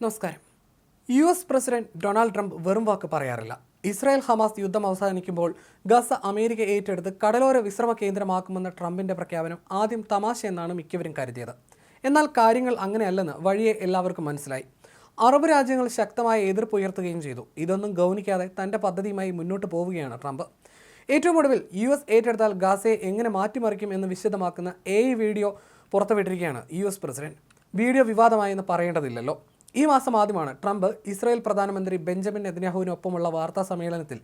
നമസ്കാരം. U S president Donald Trump വെറും വാക്ക് പറയാറില്ല. ഇസ്രായേൽ ഹമാസ് യുദ്ധം അവസാനിക്കുമ്പോൾ ഗസ അമേരിക്ക ഏറ്റെടുത്ത് കടലോര വിശ്രമ കേന്ദ്രമാക്കുമെന്ന ട്രംപിന്റെ പ്രഖ്യാപനം ആദ്യം തമാശ എന്നാണ് മിക്കവരും കരുതിയത്. എന്നാൽ കാര്യങ്ങൾ അങ്ങനെയല്ലെന്ന് വഴിയെ എല്ലാവർക്കും മനസ്സിലായി. അറബ് രാജ്യങ്ങൾ ശക്തമായ എതിർപ്പ് ഉയർത്തുകയും ചെയ്തു. ഇതൊന്നും ഗൗനിക്കാതെ തന്റെ പദ്ധതിയുമായി മുന്നോട്ട് പോവുകയാണ് ട്രംപ്. ഏറ്റവും ഒടുവിൽ യു എസ് ഏറ്റെടുത്താൽ ഗാസയെ എങ്ങനെ മാറ്റിമറിക്കും എന്ന് വിശദമാക്കുന്ന എ വീഡിയോ പുറത്തുവിട്ടിരിക്കുകയാണ് യു എസ് പ്രസിഡന്റ്. വീഡിയോ വിവാദമായെന്ന് പറയേണ്ടതില്ലല്ലോ. ഈ മാസം ആദ്യമാണ് ട്രംപ് ഇസ്രായേൽ പ്രധാനമന്ത്രി ബെഞ്ചമിൻ നെതന്യാഹുവിനൊപ്പമുള്ള വാർത്താ സമ്മേളനത്തിൽ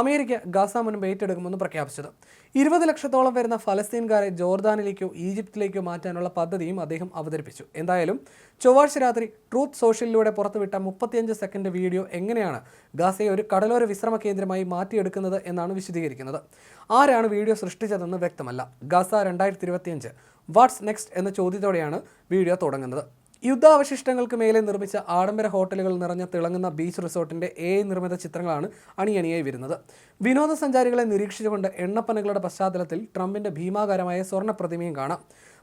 അമേരിക്ക ഗാസ മുൻപ് ഏറ്റെടുക്കുമെന്ന് പ്രഖ്യാപിച്ചത്. ഇരുപത് ലക്ഷത്തോളം വരുന്ന ഫലസ്തീൻകാരെ ജോർദാനിലേക്കോ ഈജിപ്തിലേക്കോ മാറ്റാനുള്ള പദ്ധതിയും അദ്ദേഹം അവതരിപ്പിച്ചു. എന്തായാലും ചൊവ്വാഴ്ച രാത്രി ട്രൂത്ത് സോഷ്യലിലൂടെ പുറത്തുവിട്ട മുപ്പത്തിയഞ്ച് സെക്കൻഡ് വീഡിയോ എങ്ങനെയാണ് ഗാസയെ ഒരു കടലോര വിശ്രമ കേന്ദ്രമായി മാറ്റിയെടുക്കുന്നത് എന്നാണ് വിശദീകരിക്കുന്നത്. ആരാണ് വീഡിയോ സൃഷ്ടിച്ചതെന്ന് വ്യക്തമല്ല. ഗാസ രണ്ടായിരത്തി വാട്ട്സ് നെക്സ്റ്റ് എന്ന ചോദ്യത്തോടെയാണ് വീഡിയോ തുടങ്ങുന്നത്. യുദ്ധാവശിഷ്ടങ്ങൾക്ക് മേലെ നിർമ്മിച്ച ആഡംബര ഹോട്ടലുകൾ നിറഞ്ഞ തിളങ്ങുന്ന ബീച്ച് റിസോർട്ടിന്റെ എ നിർമ്മിത ചിത്രങ്ങളാണ് അണിയണിയായി വരുന്നത്. വിനോദസഞ്ചാരികളെ നിരീക്ഷിച്ചുകൊണ്ട് എണ്ണപ്പനകളുടെ പശ്ചാത്തലത്തിൽ ട്രംപിന്റെ ഭീമാകാരമായ സ്വർണ പ്രതിമയും കാണാം.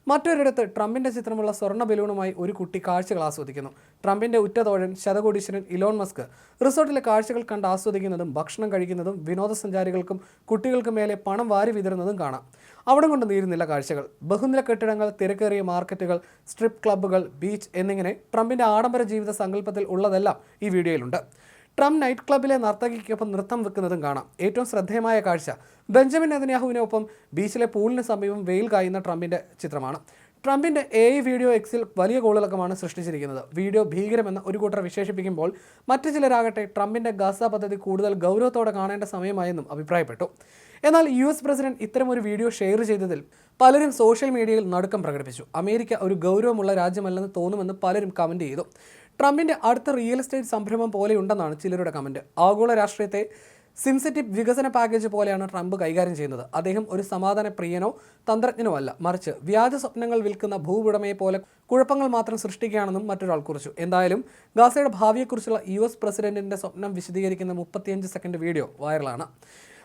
മറ്റൊരിടത്ത് ട്രംപിന്റെ ചിത്രമുള്ള സ്വർണ ബലൂണുമായി ഒരു കുട്ടി കാഴ്ചകൾ ആസ്വദിക്കുന്നു. ട്രംപിന്റെ ഉറ്റതോഴൻ ശതകോടീശ്വരൻ ഇലോൺ മസ്ക്. റിസോർട്ടിലെ കാഴ്ചകൾ കണ്ട് ആസ്വദിക്കുന്നതും ഭക്ഷണം കഴിക്കുന്നതും വിനോദസഞ്ചാരികൾക്കും കുട്ടികൾക്കും മേലെ പണം വാരി വിതറുന്നതും കാണാം. അവിടെ കൊണ്ട് നീരുന്നില്ല കാഴ്ചകൾ. ബഹുനില കെട്ടിടങ്ങൾ തിരക്കേറിയ മാർക്കറ്റുകൾ സ്ട്രിപ്പ് ക്ലബ്ബുകൾ ബീച്ച് എന്നിങ്ങനെ ട്രംപിന്റെ ആഡംബര ജീവിത സങ്കല്പത്തിൽ ഉള്ളതെല്ലാം ഈ വീഡിയോയിലുണ്ട്. ട്രംപ് നൈറ്റ് ക്ലബ്ബിലെ നർത്തകിക്കൊപ്പം നൃത്തം വെക്കുന്നതും കാണാം. ഏറ്റവും ശ്രദ്ധേയമായ കാഴ്ച ബെഞ്ചമിൻ നെതന്യാഹുവിനൊപ്പം ബീച്ചിലെ പൂളിന് സമീപം വെയിൽ കായുന്ന ട്രംപിന്റെ ചിത്രമാണ്. ട്രംപിന്റെ എ വീഡിയോ എക്സിൽ വലിയ ഗോളിളക്കമാണ് സൃഷ്ടിച്ചിരിക്കുന്നത്. വീഡിയോ ഭീകരമെന്ന് ഒരു കൂട്ടർ വിശേഷിപ്പിക്കുമ്പോൾ മറ്റു ചിലരാകട്ടെ ട്രംപിന്റെ ഗാസ പദ്ധതി കൂടുതൽ ഗൗരവത്തോടെ കാണേണ്ട സമയമായെന്നും അഭിപ്രായപ്പെട്ടു. എന്നാൽ യു എസ് പ്രസിഡന്റ് ഇത്തരം ഒരു വീഡിയോ ഷെയർ ചെയ്തതിൽ പലരും സോഷ്യൽ മീഡിയയിൽ നടുക്കം പ്രകടിപ്പിച്ചു. അമേരിക്ക ഒരു ഗൗരവമുള്ള രാജ്യമല്ലെന്ന് തോന്നുമെന്ന് പലരും കമന്റ് ചെയ്തു. ട്രംപിന്റെ അടുത്ത റിയൽ എസ്റ്റേറ്റ് സംരംഭം പോലെയുണ്ടെന്നാണ് ചിലരുടെ കമന്റ്. ആഗോള രാഷ്ട്രീയത്തെ സിംസെറ്റിക് വികസന പാക്കേജ് പോലെയാണ് ട്രംപ് കൈകാര്യം ചെയ്യുന്നത്. അദ്ദേഹം ഒരു സമാധാന പ്രിയനോ തന്ത്രജ്ഞനോ അല്ല. മറിച്ച് വ്യാജ സ്വപ്നങ്ങൾ വിൽക്കുന്ന ഭൂവുടമയെ പോലെ കുഴപ്പങ്ങൾ മാത്രം സൃഷ്ടിക്കുകയാണെന്നും മറ്റൊരാൾ കുറിച്ചു. എന്തായാലും ഗാസയുടെ ഭാവിയെക്കുറിച്ചുള്ള യു എസ് പ്രസിഡന്റിന്റെ സ്വപ്നം വിശദീകരിക്കുന്ന മുപ്പത്തിയഞ്ച് സെക്കൻഡ് വീഡിയോ വൈറലാണ്.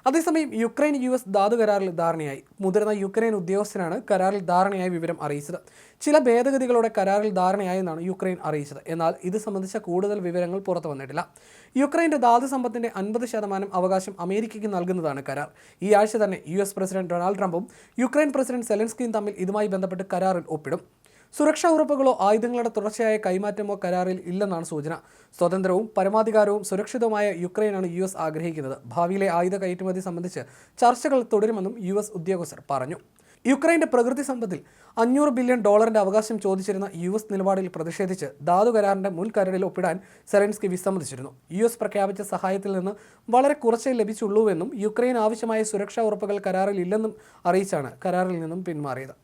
അതേസമയം യുക്രൈൻ യു എസ് ധാതു കരാറിൽ ധാരണയായി. മുതിർന്ന യുക്രൈൻ ഉദ്യോഗസ്ഥനാണ് കരാറിൽ ധാരണയായി വിവരം അറിയിച്ചത്. ചില ഭേദഗതികളോടെ കരാറിൽ ധാരണയായെന്നാണ് യുക്രൈൻ അറിയിച്ചത്. എന്നാൽ ഇത് സംബന്ധിച്ച കൂടുതൽ വിവരങ്ങൾ പുറത്തു വന്നിട്ടില്ല. യുക്രൈന്റെ ധാതു സമ്പത്തിന്റെ അൻപത് ശതമാനം അവകാശം അമേരിക്കയ്ക്ക് നൽകുന്നതാണ് കരാർ. ഈ ആഴ്ച തന്നെ യു പ്രസിഡന്റ് ഡൊണാൾഡ് ട്രംപും യുക്രൈൻ പ്രസിഡന്റ് സെലൻസ്കിയും തമ്മിൽ ഇതുമായി ബന്ധപ്പെട്ട് കരാറിൽ ഒപ്പിടും. സുരക്ഷാ ഉറപ്പുകളോ ആയുധങ്ങളുടെ തുടർച്ചയായ കൈമാറ്റമോ കരാറിൽ ഇല്ലെന്നാണ് സൂചന. സ്വതന്ത്രവും പരമാധികാരവും സുരക്ഷിതവുമായ യുക്രൈനാണ് യു എസ് ആഗ്രഹിക്കുന്നത്. ഭാവിയിലെ ആയുധ കയറ്റുമതി സംബന്ധിച്ച് ചർച്ചകൾ തുടരുമെന്നും യു എസ് ഉദ്യോഗസ്ഥർ പറഞ്ഞു. യുക്രൈന്റെ പ്രകൃതി സമ്പത്തിൽ അഞ്ഞൂറ് ബില്യൺ ഡോളറിന്റെ അവകാശം ചോദിച്ചിരുന്ന യു എസ് നിലപാടിൽ പ്രതിഷേധിച്ച് ധാതു കരാറിന്റെ മുൻ കരടിൽ ഒപ്പിടാൻ സെറൻസ്കി വിസമ്മതിച്ചിരുന്നു. യു എസ് പ്രഖ്യാപിച്ച സഹായത്തിൽ നിന്ന് വളരെ കുറച്ചേ ലഭിച്ചുള്ളൂവെന്നും യുക്രൈൻ ആവശ്യമായ സുരക്ഷാ ഉറപ്പുകൾ കരാറിൽ ഇല്ലെന്നും അറിയിച്ചാണ് കരാറിൽ നിന്നും പിന്മാറിയത്.